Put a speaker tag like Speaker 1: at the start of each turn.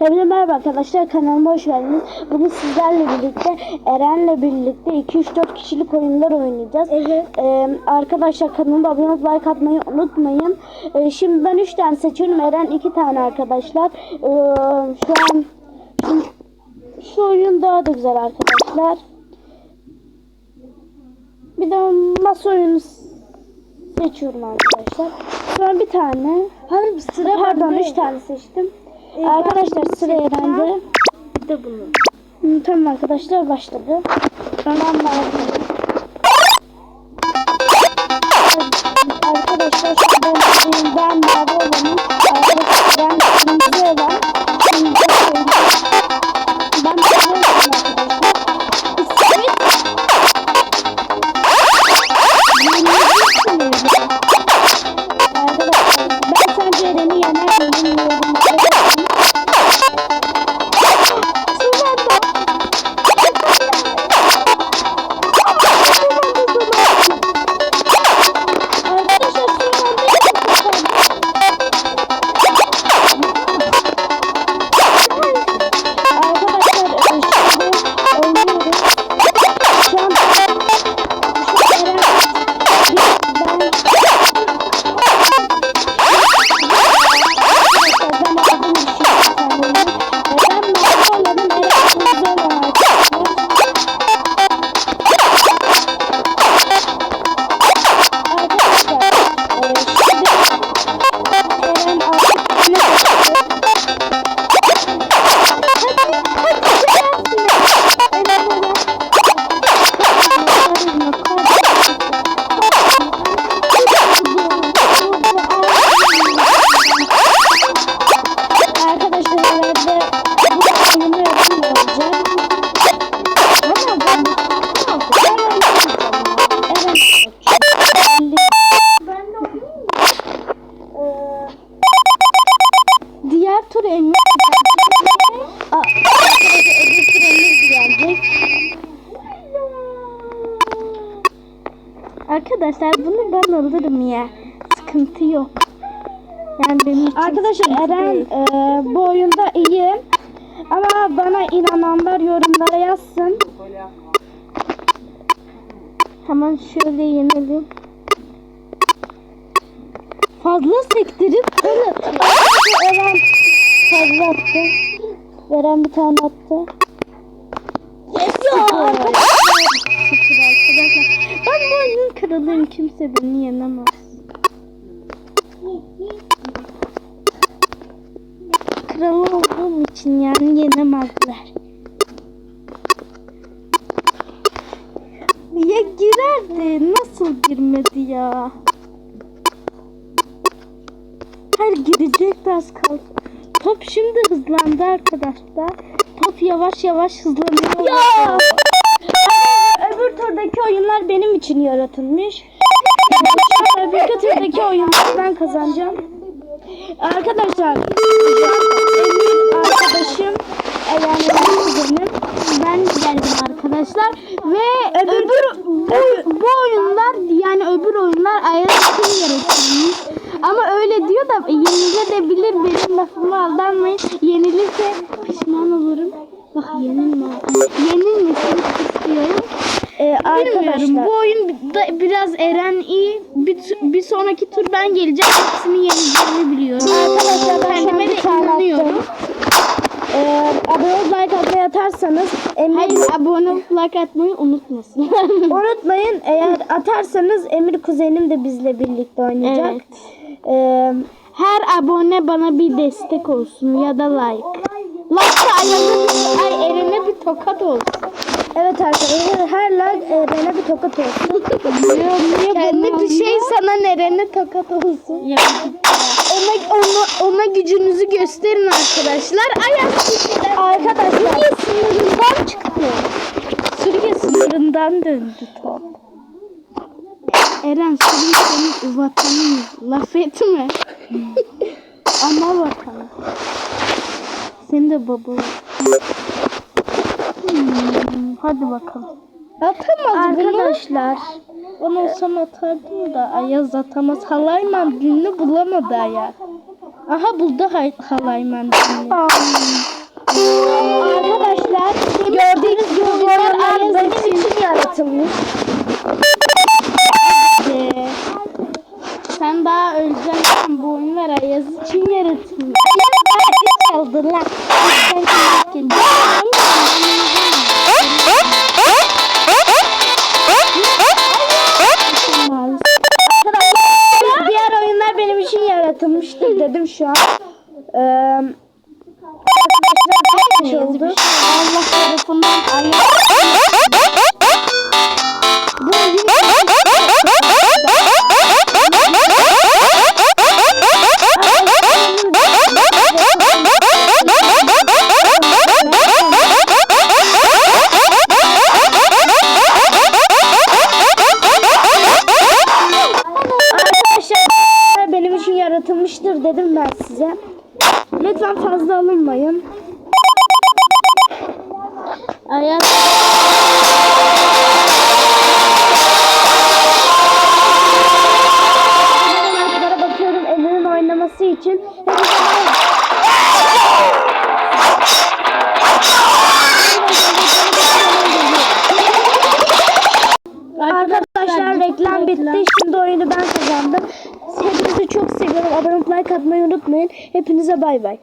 Speaker 1: Hepinize merhaba arkadaşlar kanalıma hoş geldiniz. Bugün sizlerle birlikte Eren'le birlikte 2-3-4 kişilik oyunlar oynayacağız.
Speaker 2: Evet.
Speaker 1: Ee, arkadaşlar kanalıma abone olup like atmayı unutmayın. Ee, şimdi ben 3 tane seçiyorum. Eren 2 tane arkadaşlar. Ee, şu an şu, şu oyun daha da güzel arkadaşlar. Bir de masa oyunu seçiyorum arkadaşlar. Şu an bir tane.
Speaker 2: Bir sıra
Speaker 1: Pardon
Speaker 2: bende.
Speaker 1: 3 tane seçtim.
Speaker 2: Ee,
Speaker 1: arkadaşlar sıra. Eren'de.
Speaker 2: Bir de bunu.
Speaker 1: Tamam arkadaşlar başladı. Tamam. Diğer tur Emir arkadaşlar bunu ben alırım ya. Sıkıntı yok. Yani benim
Speaker 2: Arkadaşlar Eren e, bu oyunda iyi. Ama bana inananlar yorumlara yazsın.
Speaker 1: Hemen şöyle yenelim. Fazla sektirip evet.
Speaker 2: Eren
Speaker 1: Fazla attı. Veren bir tane attı. arkadaşlar. Ben bu oyunun kralıyım. Kimse beni yenemez. Olduğum için yani yenemezler. Ya girerdi. Nasıl girmedi ya? Hayır girecek de az kaldı. Top şimdi hızlandı arkadaşlar. Top yavaş yavaş hızlanıyor.
Speaker 2: Ya! Öbür turdaki oyunlar benim için yaratılmış. Öbür turdaki oyunları ben kazanacağım. Arkadaşlar
Speaker 1: Ben geldim arkadaşlar ve
Speaker 2: Öbür,
Speaker 1: öbür bu, bu oyunlar yani öbür oyunlar ayak için yaratılmış. Ama öyle diyor da yenilebilir benim lafıma aldanmayın. Yenilirse pişman olurum. Bak yenilme. Yenilmesini istiyorum.
Speaker 2: e,
Speaker 1: Bilmiyorum
Speaker 2: arkadaşlar
Speaker 1: bu oyun da biraz Eren iyi. Bir, bir sonraki tur ben geleceğim. Hepsini yeneceğimi biliyorum.
Speaker 2: Arkadaşlar ben
Speaker 1: Kendime
Speaker 2: bir
Speaker 1: de inanıyorum.
Speaker 2: attım. E, abone olup like atmayı atarsanız Emir
Speaker 1: Hayır abone olup like atmayı unutmasın.
Speaker 2: Unutmayın eğer atarsanız Emir kuzenim de bizle birlikte oynayacak.
Speaker 1: Evet.
Speaker 2: Ee,
Speaker 1: Her abone bana bir destek olsun ya da like. Like ayağına bir, ay Eren'e bir tokat olsun.
Speaker 2: evet arkadaşlar her like e, bana bir tokat olsun.
Speaker 1: Kendi bir şey sana Eren'e tokat olsun. Ona, ona, ona gücünüzü gösterin arkadaşlar. Ayak
Speaker 2: arkadaşlar
Speaker 1: Suriye sınırından çıktı. Suriye sınırından döndü top. Eren Suriye senin vatanın. Laf etme. Ana vatanı. Senin de baba. Hmm, hadi bakalım. Atamaz
Speaker 2: arkadaşlar
Speaker 1: bunu. Ben olsam atardım da Ayaz atamaz. Halay mandilini bulamadı Ayaz. Aha buldu halay mandilini.
Speaker 2: Arkadaşlar gördüğünüz gibi Ayaz'ın için yaratılmış. Oldu.
Speaker 1: Allah tarafından.
Speaker 2: Bu Arkadaşlar benim için yaratılmıştır dedim ben size. Lütfen fazla alınmayın.
Speaker 1: Ayaz.
Speaker 2: Like'lara bakıyorum Emir'in oynaması için. Arkadaşlar reklam bitti. Şimdi oyunu ben kazandım. Hepinizi çok seviyorum. Abone atmayı unutmayın. Hepinize bay bay.